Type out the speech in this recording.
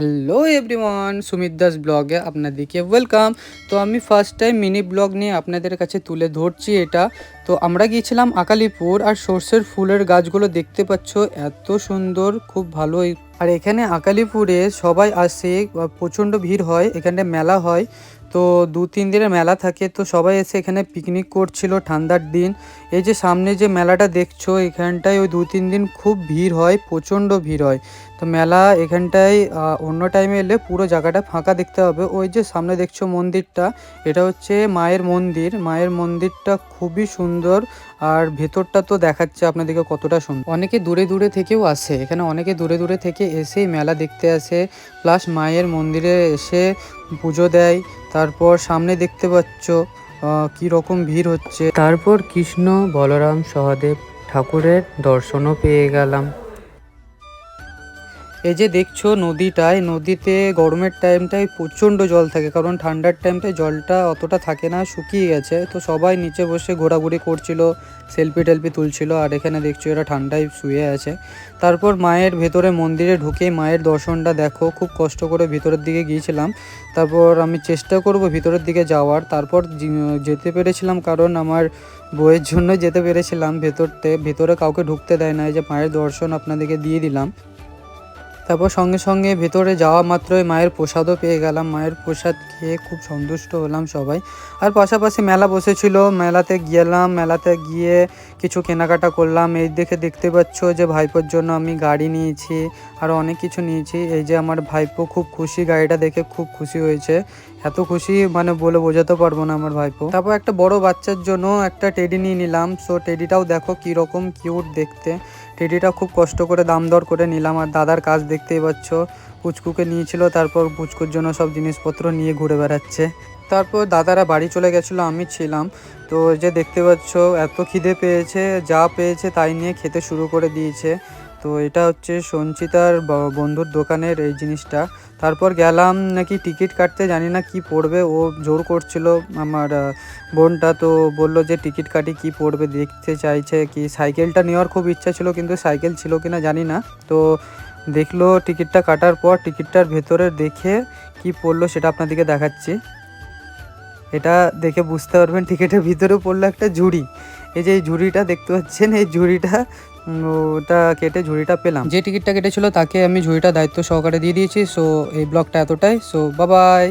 Hello everyone Sumit Das ব্লগে আপনাদেরকে welcome তো আমি ফার্স্ট টাইম মিনি ব্লগ নিয়ে আপনাদের কাছে তুলে ধরছি এটা। তো আমরা গিয়েছিলাম আকালিপুর আর সর্ষের ফুলের গাছগুলো দেখতে পাচ্ছ, এত সুন্দর, খুব ভালো আর এখানে আকালিপুরে সবাই আসে, প্রচণ্ড ভিড় হয়, এখানে মেলা হয়। তো দু তিন দিনের মেলা থাকে, তো সবাই এসে এখানে পিকনিক করছিল ঠান্ডার দিন। এই যে সামনে যে মেলাটা দেখছ, এখানটায় ওই দু তিন দিন খুব ভিড় হয়, প্রচণ্ড ভিড় হয়। তো মেলা এখানটায় অন্য টাইমে এলে পুরো জায়গাটা ফাঁকা দেখতে হবে। ওই যে সামনে দেখছ মন্দিরটা, এটা হচ্ছে মায়ের মন্দির। মায়ের মন্দিরটা খুবই সুন্দর, আর ভেতরটা তো দেখাচ্ছে আপনাদেরকে কতটা সুন্দর। অনেকে দূরে দূরে থেকেও আসে, এখানে অনেকে দূরে দূরে থেকে এসেই মেলা দেখতে আসে। প্লাস মায়ের মন্দিরে এসে পুজো দেয়। তারপর সামনে দেখতে পাচ্ছ কি রকম ভিড় হচ্ছে। তারপর কৃষ্ণ বলরাম সহদেব ঠাকুরের দর্শনও পেয়ে গেলাম। এই যে দেখছ নদীটায়, নদীতে গরমের টাইমটায় প্রচণ্ড জল থাকে, কারণ ঠান্ডার টাইমটায় জলটা অতটা থাকে না, শুকিয়ে গেছে। তো সবাই নিচে বসে ঘোরাঘুরি করছিল সেলফি টেলফি তুলছিল, আর এখানে দেখছ এরা ঠান্ডায় শুয়ে আছে। তারপর মায়ের ভেতরে মন্দিরে ঢুকে মায়ের দর্শনটা দেখো, খুব কষ্ট করে ভিতরের দিকে গিয়েছিলাম। তারপর আমি চেষ্টা করব ভিতরের দিকে যাওয়ার, তারপর যেতে পেরেছিলাম, কারণ আমার বইয়ের জন্য যেতে পেরেছিলাম ভেতরতে। ভেতরে কাউকে ঢুকতে দেয় না, এই যে মায়ের দর্শন আপনাদেরকে দিয়ে দিলাম। তারপর সঙ্গে সঙ্গে ভেতরে যাওয়া মাত্রই মায়ের প্রসাদও পেয়ে গেলাম। মায়ের প্রসাদ খেয়ে খুব সন্তুষ্ট হলাম সবাই। আর পাশাপাশি মেলা বসেছিল। মেলাতে গেলাম। মেলাতে গিয়ে কিছু কেনাকাটা করলাম। এই দেখে দেখতে পাচ্ছ যে ভাইপোর জন্য আমি গাড়ি নিয়েছি আর অনেক কিছু নিয়েছি। এই যে আমার ভাইপো খুব খুশি, গাড়িটা দেখে খুব খুশি হয়েছে। এত খুশি মানে বলে বোঝাতে পারব না আমার ভাইপো। তারপর একটা বড় বাচ্চার জন্য একটা টেডি নিয়ে নিলাম। সো টেডিটাও দেখো কীরকম কিউট দেখতে। টেডিটা খুব কষ্ট করে দাম দর করে নিলাম আর দাদার কাজ দেখতেই পাচ্ছ, পুচকুকে নিয়েছিল, তারপর পুচকুর জন্য সব জিনিসপত্র নিয়ে ঘুরে বেড়াচ্ছে। তারপর দাদারা বাড়ি চলে গেছিল, আমি ছিলাম। তো যে দেখতে পাচ্ছ, এত খিদে পেয়েছে, যা পেয়েছে তাই নিয়ে খেতে শুরু করে দিয়েছে। তো এটা হচ্ছে সঞ্চিতার বন্ধুর দোকানের এই জিনিসটা। তারপর গেলাম নাকি টিকিট কাটতে, জানি না কি পড়বে। ও জোর করছিল আমার বোনটা, তো বলল যে টিকিট কাটি কি পড়বে, দেখতে চাইছে কি। সাইকেলটা নেওয়ার খুব ইচ্ছা ছিল, কিন্তু সাইকেল ছিল কি না জানি না। তো দেখল টিকিটটা কাটার পর টিকিটটার ভেতরে দেখে কি পড়ল সেটা আপনাদেরকে দেখাচ্ছি। এটা দেখে বুঝতে পারবেন, টিকিটের ভিতরে পড়ল একটা ঝুড়ি। এই যে এই ঝুড়িটা দেখতে পাচ্ছেন, এই ঝুড়িটা ওটা কেটে ঝুড়িটা পেলাম। যে টিকিটটা কেটেছিল তাকে আমি ঝুড়িটা দায়িত্ব সহকারে দিয়ে দিয়েছি সো এই ব্লগটা এতটাই সো বাবাই